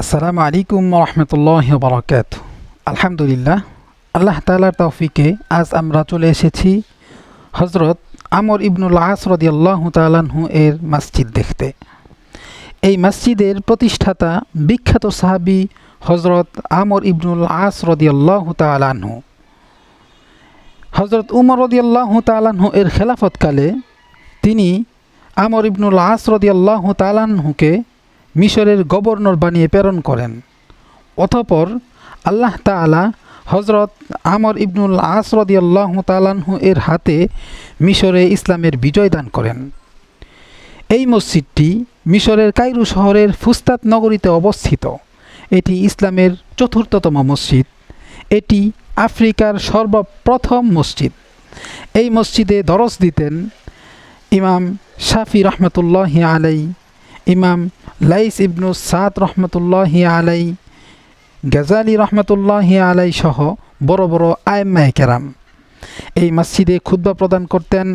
আসসালামু আলাইকুম রহমতুল্লাহ বরকাত আলহামদুলিল্লাহ, আল্লাহ তালার তৌফিকে আজ আমরা চলে এসেছি হজরত আমর ইবনুল আস রদিয়াল্লাহ তালাহু এর মসজিদ দেখতে। এই মসজিদের প্রতিষ্ঠাতা বিখ্যাত সাহাবি হজরত আমর ইবনুল আস রদিয়াল্লাহ তালাহু হজরত উমর রদিয়াল্লাহ তালাহু এর খেলাফতকালে তিনি আমর ইবনুল আস রদিয়াল্লাহ তালাহুকে মিশরের গভর্নর বানিয়ে প্রেরণ করেন। অতপর আল্লাহ তালা হজরত আমর ইবনুল আসরদি আল্লাহ তালাহু এর হাতে মিশরে ইসলামের বিজয় দান করেন। এই মসজিদটি মিশরের কাইরু শহরের ফুস্তাত নগরীতে অবস্থিত। এটি ইসলামের চতুর্থতম মসজিদ। এটি আফ্রিকার সর্বপ্রথম মসজিদ। এই মসজিদে দরস দিতেন ইমাম শাফি রহমতুল্লাহ আলাই ইমাম লাইস ইবনু সাদ রহমতুল্লাহ আলাই, গাজালি রহমতুল্লাহ আলাই সহ বড় বড় আয়ম্মায় কেরাম। এই মসজিদে খুদ্া প্রদান করতেন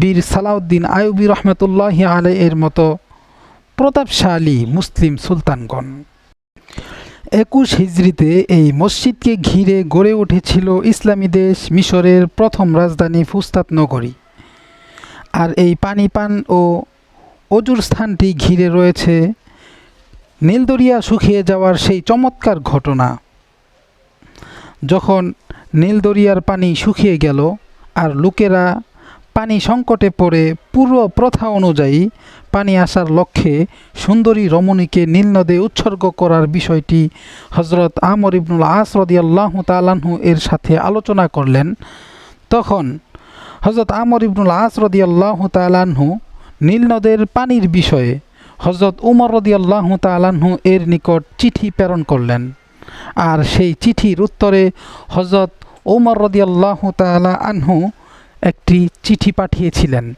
বীর সালাউদ্দিন আয়ুবী রহমতুল্লাহ আলাই এর মতো প্রতাপশালী মুসলিম সুলতানগণ। একুশ হিজড়িতে এই মসজিদকে ঘিরে গড়ে উঠেছিল ইসলামী দেশ মিশরের প্রথম রাজধানী ফুস্তাত নগরী। আর এই পানি পান ও অজুর স্থানটি ঘিরে রয়েছে। নীলদরিয়া শুকিয়ে যাওয়ার সেই চমৎকার ঘটনা। যখন নীলদরিয়ার পানি শুকিয়ে গেল আর লোকেরা পানি সংকটে পড়ে, পূর্ব প্রথা অনুযায়ী পানি আসার লক্ষ্যে সুন্দরী রমণীকে নীলনদে উৎসর্গ করার বিষয়টি হজরত আমর ইবনুল আসরদি আল্লাহ তালাহু এর সাথে আলোচনা করলেন। তখন হজরত আমর ইবনুল আসরদি আল্লাহ তালাহু নীলনদের পানির বিষয়ে হজরত উমর রদি আল্লাহ তালাহু এর নিকট চিঠি প্রেরণ করলেন। আর সেই চিঠির উত্তরে হজরত ওমর রদি আল্লাহ তালা আনহু একটি চিঠি পাঠিয়েছিলেন।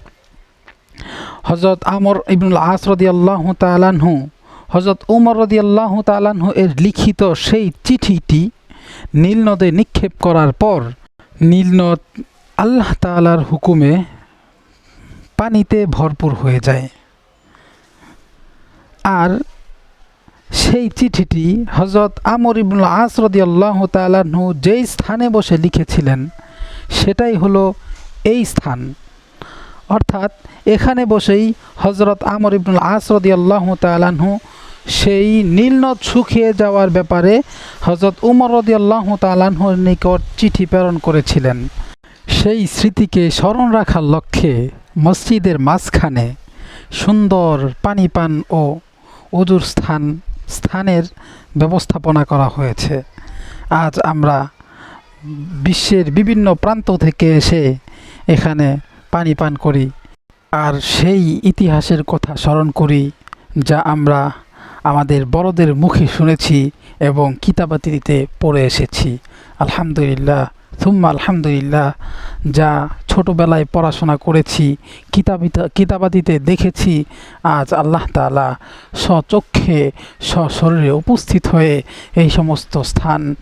হজরত আমর ইবনুল আস রদি আল্লাহ তালাহু হজরত উমর রদি আল্লাহ তালাহু এর লিখিত সেই চিঠিটি নীলনদে নিক্ষেপ করার পর নীলনদ আল্লাহ তালার হুকুমে পানিতে ভরপুর হয়ে যায়। আর সেই চিঠিটি হজরত আমর ইবনুল আসরদি আল্লাহ তালাহু যেই স্থানে বসে লিখেছিলেন, সেটাই হলো এই স্থান। অর্থাৎ এখানে বসেই হজরত আমর ইবনুল আসরদি আল্লাহ তালাহু সেই নীলনদ শুকিয়ে যাওয়ার ব্যাপারে হজরত উমর রদি আল্লাহ তালাহুর নিকট চিঠি প্রেরণ করেছিলেন। সেই স্মৃতিকে স্মরণ রাখার লক্ষ্যে মসজিদের মাঝখানে সুন্দর পানি পান ও অজুর স্থান, স্থানের ব্যবস্থাপনা করা হয়েছে। আজ আমরা বিশ্বের বিভিন্ন প্রান্ত থেকে এসে এখানে পানি পান করি আর সেই ইতিহাসের কথা স্মরণ করি যা আমরা আমাদের বড়দের মুখে শুনেছি এবং কিতাবাতিতে পড়ে এসেছি। আলহামদুলিল্লাহ থুম্মা আলহামদুলিল্লাহ, যা ছোটোবেলায় পড়াশোনা করেছি, কিতাবিতা কিতাবাদিতে দেখেছি, আজ আল্লাহ তালা স্বচক্ষে সশরীরে উপস্থিত হয়ে এই সমস্ত স্থান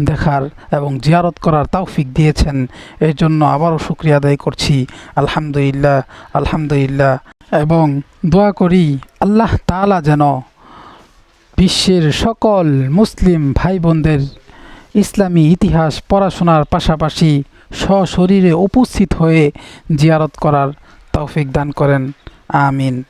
দেখার এবং জিয়ারত করার তৌফিক দিয়েছেন। এর জন্য আবারও শুক্রিয়া আদায় করছি। আলহামদুলিল্লাহ আলহামদুলিল্লাহ। এবং দোয়া করি আল্লাহ তালা যেন বিশ্বের সকল মুসলিম ভাই বোনদের ইসলামী ইতিহাস পড়াশোনার পাশাপাশি সশরীরে উপস্থিত হয়ে জিয়ারত করার তৌফিক দান করেন। আমিন।